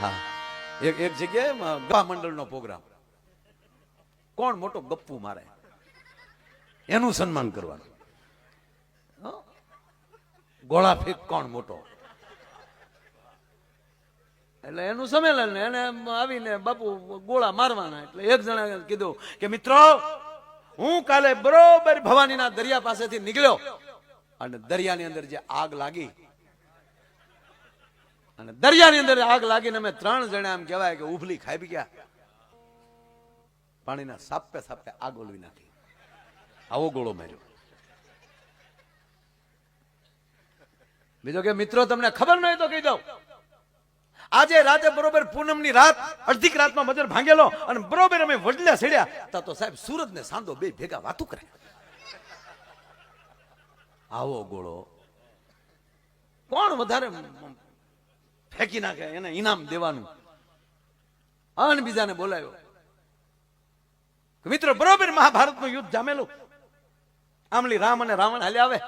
હા. એક એક જગ્યાએ ગવા મંડળનો પ્રોગ્રામ. કોણ મોટો ગપ્પુ મારે? એનું સન્માન કરવાનું? ગોળા ફેંક કોણ મોટો? એટલે એનું સંમેલન એને આવીને બાપુ ગોળા મારવાના. એટલે એક જણા કીધું કે, મિત્રો, હું કાલે બરોબર ભવાનીના દરિયા પાસેથી નીકળ્યો. અને દરિયાની અંદર જે આગ લાગી અને દરિયાની અંદર આગ લાગીને અમે ત્રણ જણા એમ કહેવાય કે ઉભલી ખાઈ ગયા. પાણીના સાપે સાપે આગ ઓલવી નાખી. આવો ગોળો માર્યો. બીજો કે, મિત્રો, તમને ખબર ન તો કહી દઉં. આજે રાતે બરોબર પૂનમની રાત, અડધીક રાતમાં મજર ભાંગેલો અને બરોબર અમે વડલા છેડ્યા તા તો સાહેબ સુરત ને સાંધો બે ભેગા વાતું કરે. આવો ગોળો. કોણ વધારે ફેંકી નાખે, એને ઇનામ દેવાનું. અન બીજાને બોલાવ્યો. મિત્રો, બરોબર મહાભારતનું યુદ્ધ જામેલું. આમલી રામ અને રાવણ હાલ્યા આવે.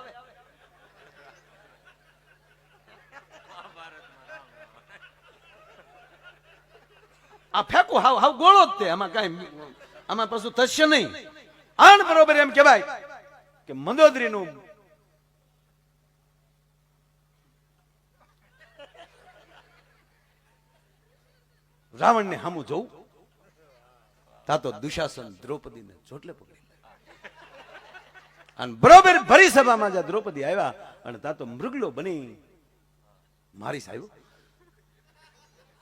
આ ફેંકું, હાવ હાવ ગોળો જ તે, આમાં કઈ, આમાં પાછું થશે નહીં. આણ બરોબર એમ કહેવાય કે મંદોદરીનું રાવણને હામું જોઉં, તા તો દુશાસન દ્રૌપદીને ચોટલે પકડી અને બરોબર ભરી સભામાં જ્યાં દ્રૌપદી આવ્યા, અને તા મૃગલો બની મારી સાહેબ.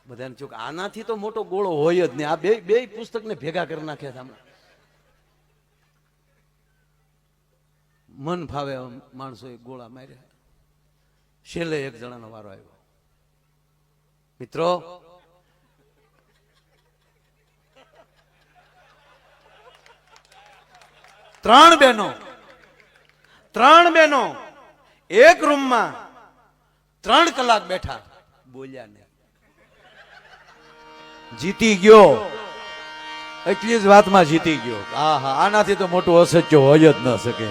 બધાને ચોક આનાથી તો મોટો ગોળો હોય જ નહીં આ બે બે પુસ્તકને ભેગા કરી નાખ્યા હમણાં. મન ભાવે માણસોએ ગોળા માર્યા. છેલ્લે એક જણાનો વારો આવ્યો. મિત્રો ત્રણ બહેનો. ત્રણ બહેનો. એક રૂમમાં ત્રણ કલાક બેઠા. બોલ્યા નહીં. જીતી ગયો. એટલી જ વાતમાં જીતી ગયો. હા હા, આનાથી તો મોટું અસત્ય હોય જ ન શકે?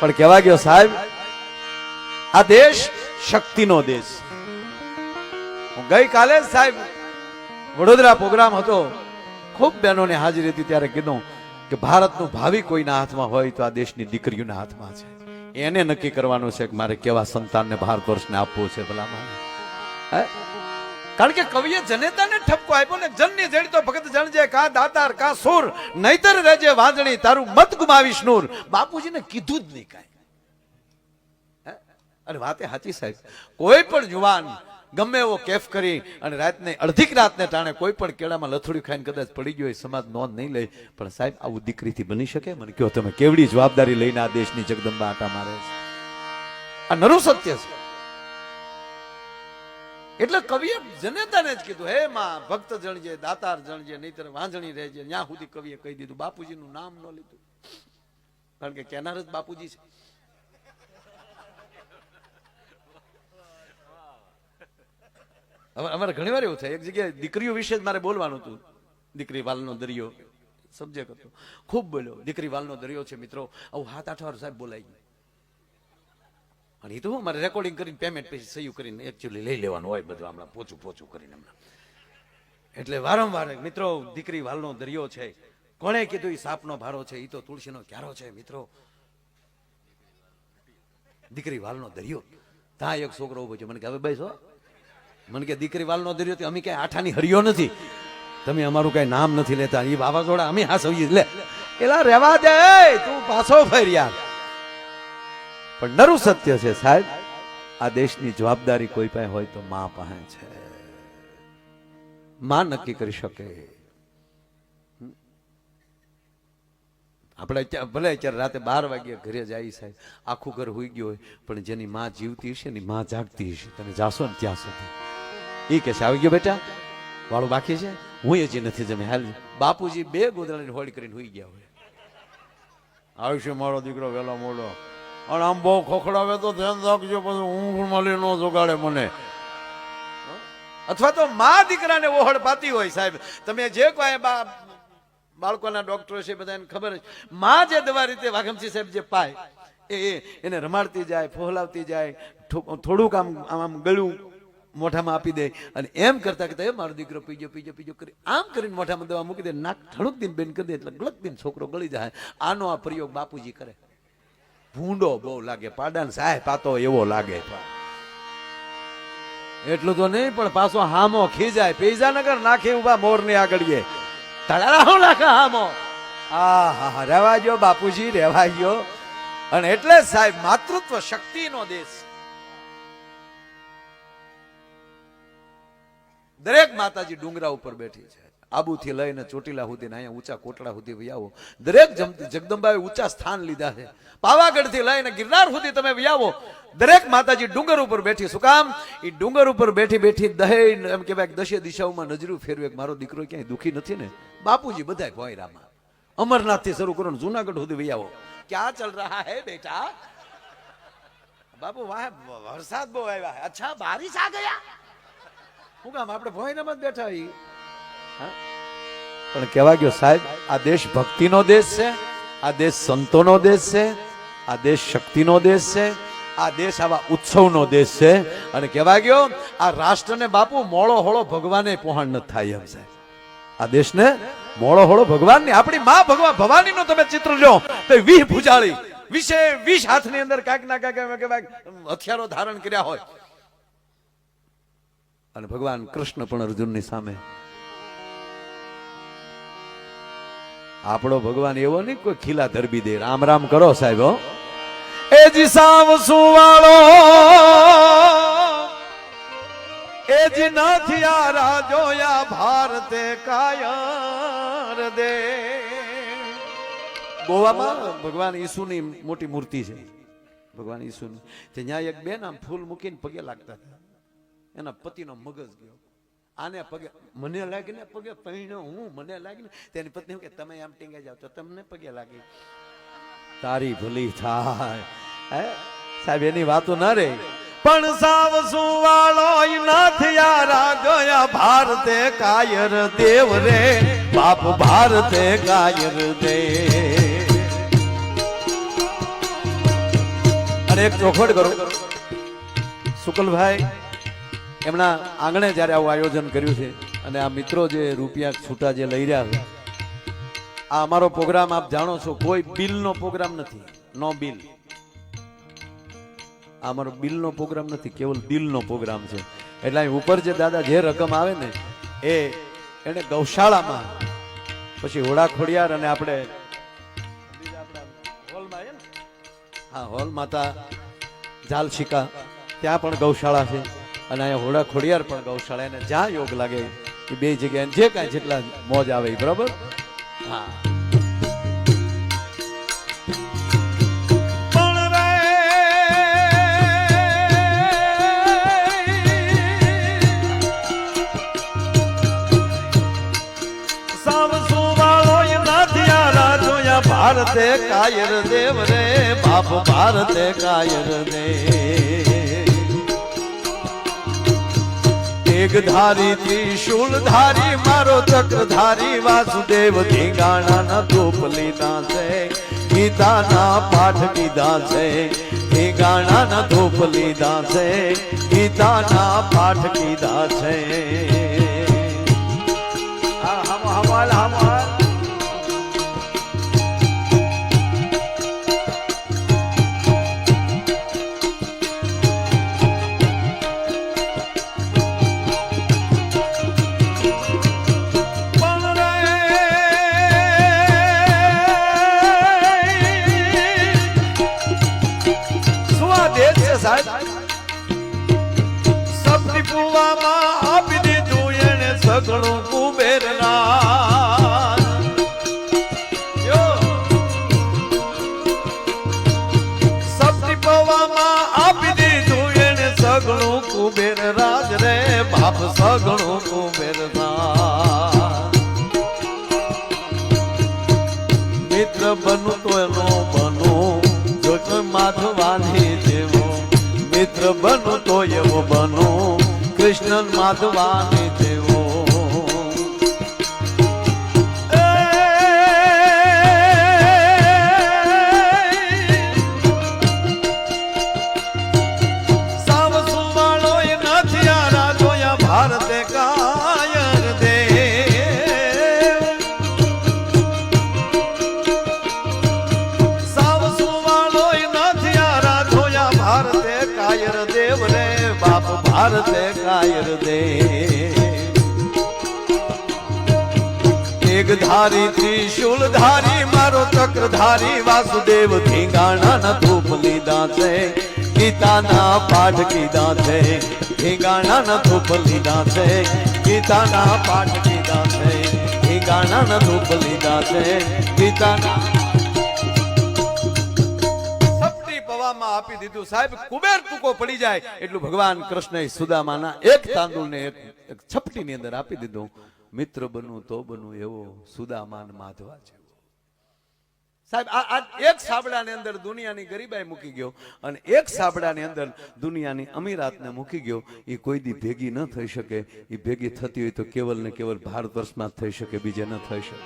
પણ કહેવા ગયો, સાહેબ, આ દેશ શક્તિનો દેશ. હું ગઈકાલે સાહેબ વડોદરા પ્રોગ્રામ હતો. ખૂબ બહેનોની હાજરી હતી ત્યારે કીધું કે ભારતનું ભાવિ કોઈના હાથમાં હોય તો આ દેશની દીકરીઓના હાથમાં છે. એને નક્કી કરવાનું છે કે મારે કેવા સંતાનને ભારત વર્ષને આપવું છે ભલામાં કારણ કે કવિએ જનેતાને ઠપકો આપ્યો ને, જનની જડી તો ભગત જણજે કા દાતાર, કા સુર, નહીતર રહેજે વાંજણી, તારું મત ગુમાવીશ નૂર. બાપુજીને કીધું જ નહીં કાંઈ? અરે વાતે સાચી સાહેબ. કોઈ પણ જુવાન ગમે એવો કેફ કરી અને રાતને, અડધીક રાતને ટાણે કોઈ પણ કેળામાં લથડી ખાઈને કદાચ પડી ગયો સમાજ નોંધ નહીં લે. પણ સાહેબ, આવું દીકરીથી બની શકે? મને કહો, તમે કેવડી જવાબદારી લઈને આ દેશની જગદંબા આટા મારે છે? આ નરું સત્ય છે. એટલે કવિએ જનેતાને જ કીધું, હે માં, ભક્ત જણજે, દાતાર જણજે, નહીતર વાંજણી રહેજે. ત્યાં સુધી કવિએ કહી દીધું, બાપુજીનું નામ ન લીધું. કારણ કે કેનાર જ બાપુજી છે. અમારે ઘણી વાર એવું થાય, એક જગ્યાએ દીકરીઓ વિશે જ મારે બોલવાનું હતું. દીકરી વાલનો દરિયો સબ્જેક્ટ હતો. ખૂબ બોલ્યો દીકરી વાલનો દરિયો છે મિત્રો. આવું હાથ આઠ વાર સાહેબ બોલાઈ ગયું. અને એ તો મારે રેકોર્ડિંગ કરીને પેમેન્ટ પછી સહી કરીને એકચ્યુઅલી લઈ લેવાનું હોય બધું હમણાં, પોચું પોચું કરીને હમણાં. એટલે વારંવાર, મિત્રો દીકરી વાલનો દરિયો છે. કોણે કીધું એ સાપનો ભારો છે? એ તો તુલસીનો ક્યારો છે, મિત્રો? દીકરી વાલનો દરિયો. ત્યાં એક છોકરો ઊભો છે. મને કે, હવે ભાઈ છો મને કે, દીકરી વાલનો દરિયો તે અમે ક્યાંય આઠાની હરિયો નથી. તમે અમારું કઈ નામ નથી લેતા. એ વાવાઝોડા અમે હાસવીએ. લે, એલા રેવા દે, તું પાછો ફેર યાર. પણ નરું સત્ય છે સાહેબ, આ દેશની જવાબદારી કોઈ પાસે હોય તો માં પાસે છે. માં નક્કી કરી શકે. આપણે ભલે અત્યારે રાતે બાર વાગ્યે ઘરે જાય સાહેબ, આખું ઘર હોઈ ગયું હોય, પણ જેની માં જીવતી હશે ને માં જાગતી હશે. તમે જાશો ને ત્યાં સુધી. એ કે આવી ગયો બેટા? વાળું બાકી છે? હું હજી નથી જમે. હાલ બાપુજી બે ગોદડાની હોળી કરીને હોઈ ગયા હોય. આવશે મારો દીકરો વેલો મોડો. અને આમ બહુ ખોખડાવે તો ધ્યાન રાખજો પછી ઊંઘ મળી ન જોગાડે મને. અથવા તો મા દીકરાને ઓહળ પાતી હોય સાહેબ. તમે જે કોઈ બા બાળકોના ડોક્ટરો છે બધાને ખબર છે મા જે દવા રીતે વાઘમસી સાહેબ જે પાય એ એને રમાડતી જાય ફોહલાવતી જાય થોડુંક આમ આમ આમ ગળું મોઢામાં આપી દે. અને એમ કરતા એ મારો દીકરો પીજો પીજો પીજો, કરી આમ કરીને મોઢામાં દવા મૂકી દે. નાક ઠણુક દિન બેન કરી દે એટલે ગલક દિન છોકરો ગળી જાય. આનો આ પ્રયોગ બાપુજી કરે. ભૂંડો બહુ લાગે. પાડાન સાહેબ પાતો એવો લાગે. એટલું તો નહીં, પણ પાછો હામો ખીજાય. પેજાનગર નાખે ઊભા મોર ને આગળીએ. તળારા હું નાખે હામો? આ હા હા રહેવા બાપુજી રહેવા ગયો અને એટલે સાહેબ, માતૃત્વ શક્તિનો દેશ. દરેક માતાજી ડુંગરા ઉપર બેઠી છે. આબુથી લઈને ચોટીલા સુધી અહીંયા ઊંચા કોટડા સુધી વ્યાવો. દરેક જગદંબાએ ઊંચા સ્થાન લીધા છે. પાવાગઢથી લઈને ગિરનાર સુધી તમે વ્યાવો. દરેક માતાજી ડુંગર ઉપર બેઠી. શું કામ? એ ડુંગર ઉપર બેઠી બેઠી દહેજ એમ કહેવાય દશે દિશાઓમાં નજરું ફેરવે મારો દીકરો ક્યાંય દુખી નથી ને? બાપુજી બધા ભોયરામાં. અમરનાથથી શરૂ કરો જુનાગઢ સુધી વ્યાવો. ક્યાં ચલ રહા હે બેટા? બાપુ વાહ, વરસાદ બહુ આવ્યા અચ્છા, બારિશ આ ગયા? શું કામ, આપણે ભોયરામાં જ બેઠા હોઈએ પણ કહેવા ગયો, સાહેબ, આ દેશ ભક્તિનો દેશ છે, આ દેશ સંતોનો દેશ છે, આ દેશ શક્તિનો દેશ છે, આ દેશ આવા ઉત્સવનો દેશ છે. અને કહેવા ગયો, આ રાષ્ટ્રને બાપુ મોળો હોળો ભગવાને પહોંચ ન થાય એમ, સાહેબ. આ દેશને મોળો હોળો ભગવાનની, આપણી માં ભગવાન ભવાનીનો તમે ચિત્ર જો તો વીહ ભૂજાળી, વિશે વીસ હાથની અંદર કાંઈક ના કાંઈક હથિયારો ધારણ કર્યા હોય. અને ભગવાન કૃષ્ણ પણ અર્જુનની સામે. આપણો ભગવાન એવો નહીં કોઈ ખીલા ધરબી દે. રામ રામ કરો સાહેબ એ જી સાવ સુવાળો. એ જી નથી આ રાજોયા ભારતે કાયર દે. ગોવામાં ભગવાન ઈસુની મોટી મૂર્તિ છે. ભગવાન ઈસુની. ત્યાં એક બેન આમ ફૂલ મૂકીને પગે લાગતા હતા. એના પતિનો મગજ ગયો. આને પગે મને લાગીને પગે પૈણો હું, મને લાગીને તેની પત્ની કે, તમે આમ ટીંગે જાવ તો તમને પગે લાગી. તારી ભૂલી થાય. હે? સાહેબ, એની વાતો ના રે પણ સાવ સુવાળો નથી યારા ગયા ભારતે કાયર દેવ રે, બાપ ભારતે કાયર દે. અને એક ચોખવટ કરો. શુકલભાઈ એમના આંગણે જ્યારે આવું આયોજન કર્યું છે અને આ મિત્રો જે રૂપિયા છૂટા જે લઈ રહ્યા છે, આ અમારો પ્રોગ્રામ આપ જાણો છો, કોઈ બિલનો પ્રોગ્રામ નથી. No bill. આ અમારો બિલનો પ્રોગ્રામ નથી, કેવલ દિલનો પ્રોગ્રામ છે. એટલે અહીં ઉપર જે દાદા જે રકમ આવે ને, એ એને ગૌશાળામાં, પછી હોડા ખોડિયાર અને આપણે હોલમાં હા, હોલ માતા, જાલશિકા, ત્યાં પણ ગૌશાળા છે. અને અહીંયા હોડા ખોડિયાર પણ ગૌશાળા એને જ્યાં યોગ લાગે એ બે જગ્યાએ જે કાંઈ જેટલા મોજ આવે એ બરાબર? હા. ભારતે કાયર દેવ રે, બાપ ભારતે કાયર દે એક ધારી ત્રિશુલ ધારી મારો ચક્રધારી વાસુદેવ ધીંગાણા ના ધૂપ લીધા છે ગીતાના પાઠ લીધા છે. ધીંગાણા ના ધૂપ લીધા છે ગીતાના પાઠ લીધા છે. હમ હમ હમાલ સપની કુવામાં આપી દીધું એને સગળું કુબેરના. સબની પવામાં આપી દીધું એને સગળું કુબેર રાજ રે બાપ સગળું કુબેર મિત્ર બનું તો એનો મિત્ર બનું તો એવો બનું. કૃષ્ણ માધવાની ભારતે કાયર દે. એક ધારી ત્રિશુલ ધારી મારો ચક્રધારી વાસુદેવ ધીંગાણા ના ધૂપ લીધા છે ગીતાના પાઠ કીધા છે ધીંગાણા ના ધૂપ લીધા છે ગીતાના પાઠ કીધા છે ધીંગાણા ના ધૂપ લીધા છે ગીતાના પવામાં આપી દીધું. સાહેબ, કુબેર ટૂંકો પડી જાય એટલું ભગવાન કૃષ્ણએ સુદામાના એક તાંદુળને એક છપટીની અંદર આપી દીધું. મિત્ર બનવું તો બનવું એવો સુદામાન માધવા છે સાહેબ, આ એક સાબડાની અંદર દુનિયાની ગરીબાઈ મૂકી ગયો અને એક સાબડાની અંદર દુનિયાની અમીરાતને મૂકી ગયો. એ કોઈ દી ભેગી ન થઈ શકે. એ ભેગી થતી હોય તો કેવલ ને કેવલ ભારત વર્ષમાં થઈ શકે, બીજે ન થઈ શકે.